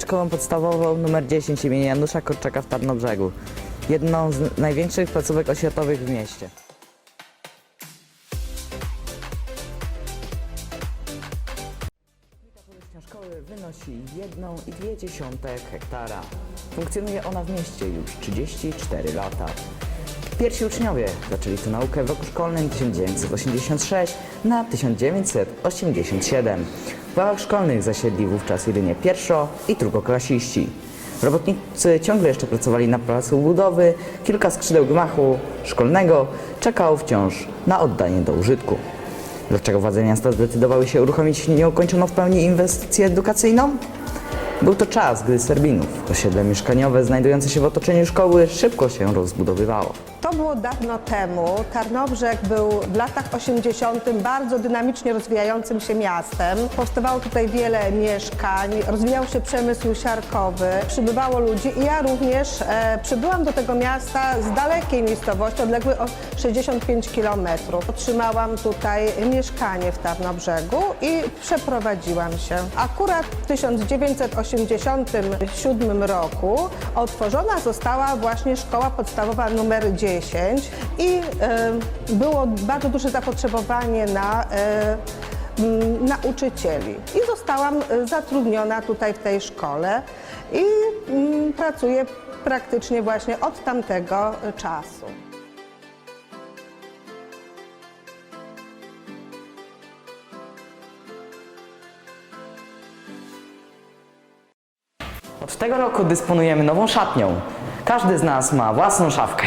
szkołą podstawową nr 10 imienia Janusza Korczaka w Tarnobrzegu, jedną z największych placówek oświatowych w mieście. Szkoły wynosi 1,2 hektara. Funkcjonuje ona w mieście już 34 lata. Pierwsi uczniowie zaczęli tę naukę w roku szkolnym 1986 na 1987. Ławach szkolnych zasiedli wówczas jedynie pierwszo- i drugoklasiści. Robotnicy ciągle jeszcze pracowali na placu budowy, kilka skrzydeł gmachu szkolnego czekało wciąż na oddanie do użytku. Dlaczego władze miasta zdecydowały się uruchomić nieukończoną w pełni inwestycję edukacyjną? Był to czas, gdy Serbinów, osiedle mieszkaniowe znajdujące się w otoczeniu szkoły, szybko się rozbudowywało. To było dawno temu. Tarnobrzeg był w latach 80. bardzo dynamicznie rozwijającym się miastem. Powstawało tutaj wiele mieszkań, rozwijał się przemysł siarkowy, przybywało ludzi i ja również e, przybyłam do tego miasta z dalekiej miejscowości, odległej o 65 kilometrów. Otrzymałam tutaj mieszkanie w Tarnobrzegu i przeprowadziłam się. Akurat w 1987 roku otworzona została właśnie szkoła podstawowa numer 10 i było bardzo duże zapotrzebowanie na nauczycieli. I zostałam e, zatrudniona tutaj w tej szkole i mm, pracuję praktycznie właśnie od tamtego czasu. Od tego roku dysponujemy nową szatnią. Każdy z nas ma własną szafkę.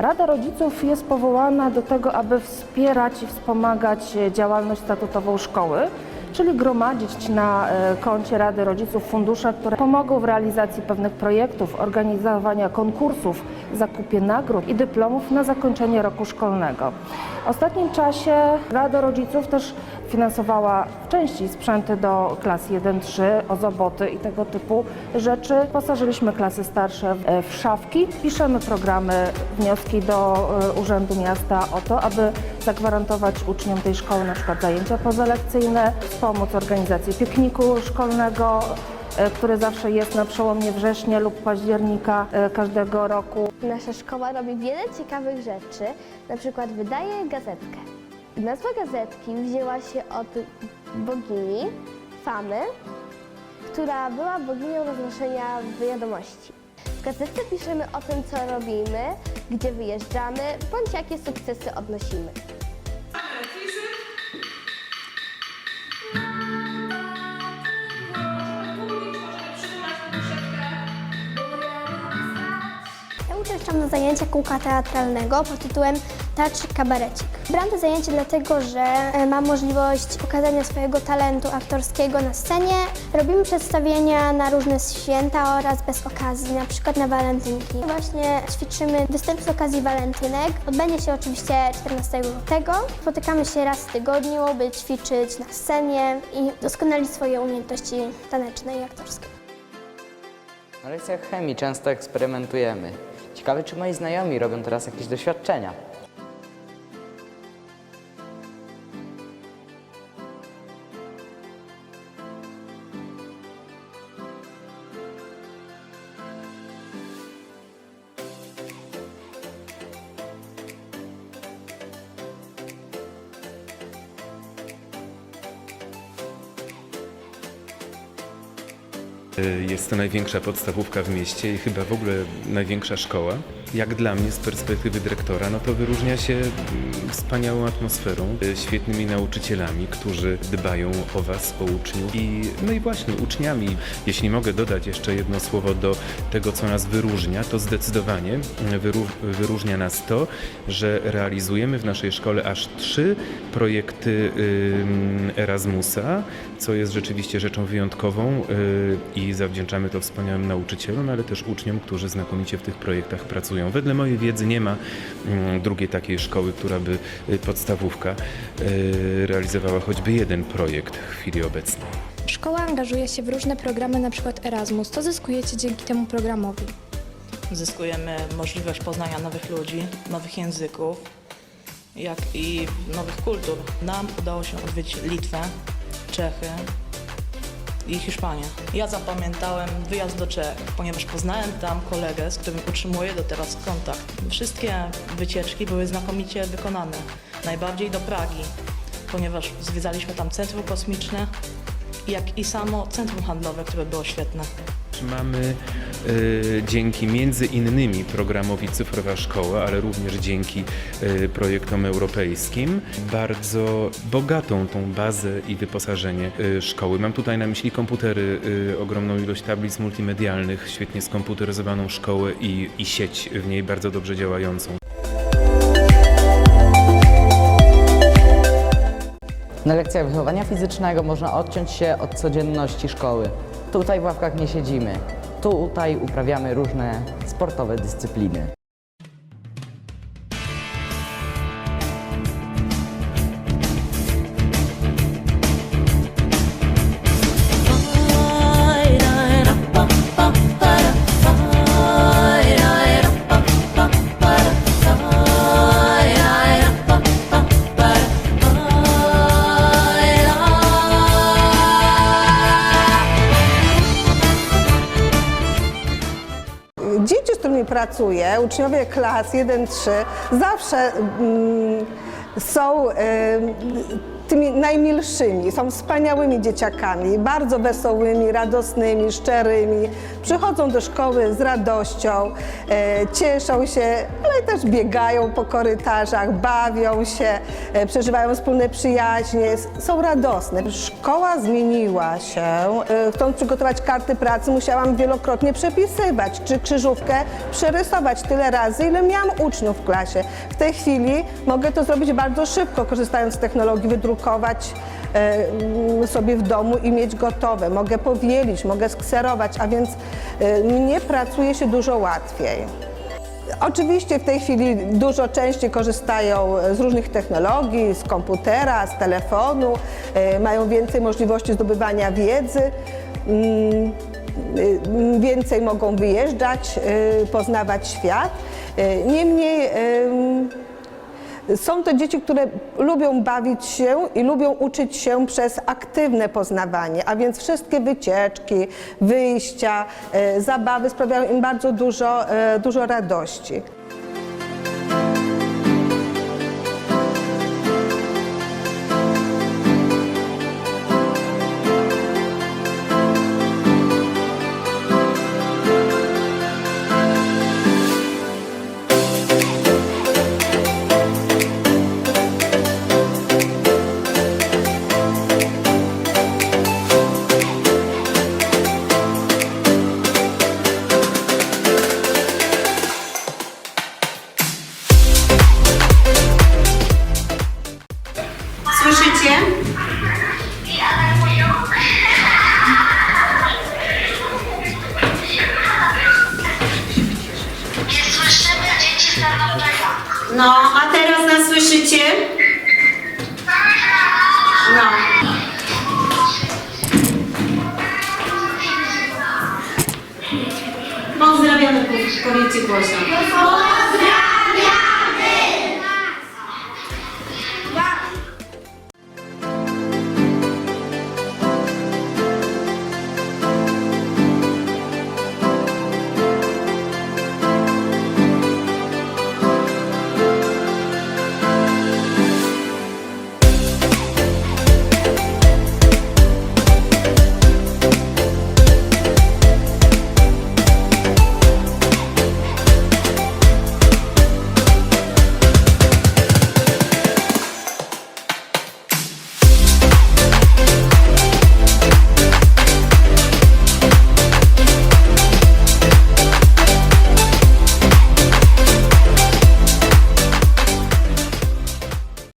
Rada Rodziców jest powołana do tego, aby wspierać i wspomagać działalność statutową szkoły, czyli gromadzić na e, koncie Rady Rodziców fundusze, które pomogą w realizacji pewnych projektów, organizowania konkursów, zakupie nagród i dyplomów na zakończenie roku szkolnego. W ostatnim czasie Rada Rodziców też finansowała w części sprzęty do klas 1-3, ozoboty i tego typu rzeczy. Posażyliśmy klasy starsze w- e, szafki, piszemy programy, wnioski do e, Urzędu Miasta o to, aby zagwarantować uczniom tej szkoły na przykład zajęcia pozalekcyjne, wspomóc organizację pikniku szkolnego, e, który zawsze jest na przełomie września lub października każdego roku. Nasza szkoła robi wiele ciekawych rzeczy, na przykład wydaje gazetkę. Nazwa gazetki wzięła się od bogini Famy, która była boginią roznoszenia wiadomości. W gazetce piszemy o tym, co robimy, gdzie wyjeżdżamy, bądź jakie sukcesy odnosimy. Ja uczęszczam na zajęcia kółka teatralnego pod tytułem Teatr Kabarecik. Brałam to zajęcie dlatego, że e, mam możliwość pokazania swojego talentu aktorskiego na scenie. Robimy przedstawienia na różne święta oraz bez okazji, na przykład na walentynki. Właśnie ćwiczymy występ z okazji walentynek. Odbędzie się oczywiście 14 lutego. Spotykamy się raz w tygodniu, by ćwiczyć na scenie i doskonalić swoje umiejętności taneczne i aktorskie. Na lekcjach chemii często eksperymentujemy. Ciekawe, czy moi znajomi robią teraz jakieś doświadczenia. Jest to największa podstawówka w mieście i chyba w ogóle największa szkoła. Jak dla mnie z perspektywy dyrektora, no to wyróżnia się mm, wspaniałą atmosferą, y, świetnymi nauczycielami, którzy dbają o Was, o uczniów i no i właśnie uczniami. Jeśli mogę dodać jeszcze jedno słowo do tego, co nas wyróżnia, to zdecydowanie mm, wyró- wyróżnia nas to, że realizujemy w naszej szkole aż trzy projekty Erasmusa, co jest rzeczywiście rzeczą wyjątkową y, i zawdzięczamy to wspaniałym nauczycielom, ale też uczniom, którzy znakomicie w tych projektach pracują. Wedle mojej wiedzy nie ma mm, drugiej takiej szkoły, która by y, podstawówka y, realizowała choćby jeden projekt w chwili obecnej. Szkoła angażuje się w różne programy, np. Erasmus. Co zyskujecie dzięki temu programowi? zyskujemy możliwość poznania nowych ludzi, nowych języków, jak i nowych kultur. Nam udało się odwiedzić Litwę, Czechy, i Hiszpanię. Ja zapamiętałem wyjazd do Czech, ponieważ poznałem tam kolegę, z którym utrzymuję do teraz kontakt. Wszystkie wycieczki były znakomicie wykonane. Najbardziej do Pragi, ponieważ zwiedzaliśmy tam centrum kosmiczne, jak i samo centrum handlowe, które było świetne. Mamy e, dzięki między innymi programowi Cyfrowa Szkoła, ale również dzięki e, projektom europejskim bardzo bogatą tą bazę i wyposażenie e, szkoły. Mam tutaj na myśli komputery, ogromną ilość tablic multimedialnych, świetnie skomputeryzowaną szkołę i, i sieć w niej bardzo dobrze działającą. Na lekcjach wychowania fizycznego można odciąć się od codzienności szkoły. Tutaj w ławkach nie siedzimy. Tutaj uprawiamy różne sportowe dyscypliny. Pracuję, uczniowie klas 1-3, zawsze mm, są tymi najmilszymi, są wspaniałymi dzieciakami, bardzo wesołymi, radosnymi, szczerymi. Przychodzą do szkoły z radością, e, cieszą się, ale też biegają po korytarzach, bawią się, e, przeżywają wspólne przyjaźnie, są radosne. Szkoła zmieniła się. E, Chcąc przygotować karty pracy, musiałam wielokrotnie przepisywać, czy krzyżówkę przerysować tyle razy, ile miałam uczniów w klasie. W tej chwili mogę to zrobić bardzo szybko, korzystając z technologii, wydrukować sobie w domu i mieć gotowe. Mogę powielić, mogę skserować, a więc e, mnie pracuje się dużo łatwiej. Oczywiście w tej chwili dużo częściej korzystają z różnych technologii, z komputera, z telefonu, e, mają więcej możliwości zdobywania wiedzy, mm, więcej mogą wyjeżdżać, poznawać świat. E, Niemniej em, są to dzieci, które lubią bawić się i lubią uczyć się przez aktywne poznawanie, a więc wszystkie wycieczki, wyjścia, e, zabawy sprawiają im bardzo dużo, e, dużo radości. Słyszycie? Nie słyszymy dzieci Tarnowczaka. No, a teraz nas słyszycie? No. Pozdrawiamy, powiedzcie głośno.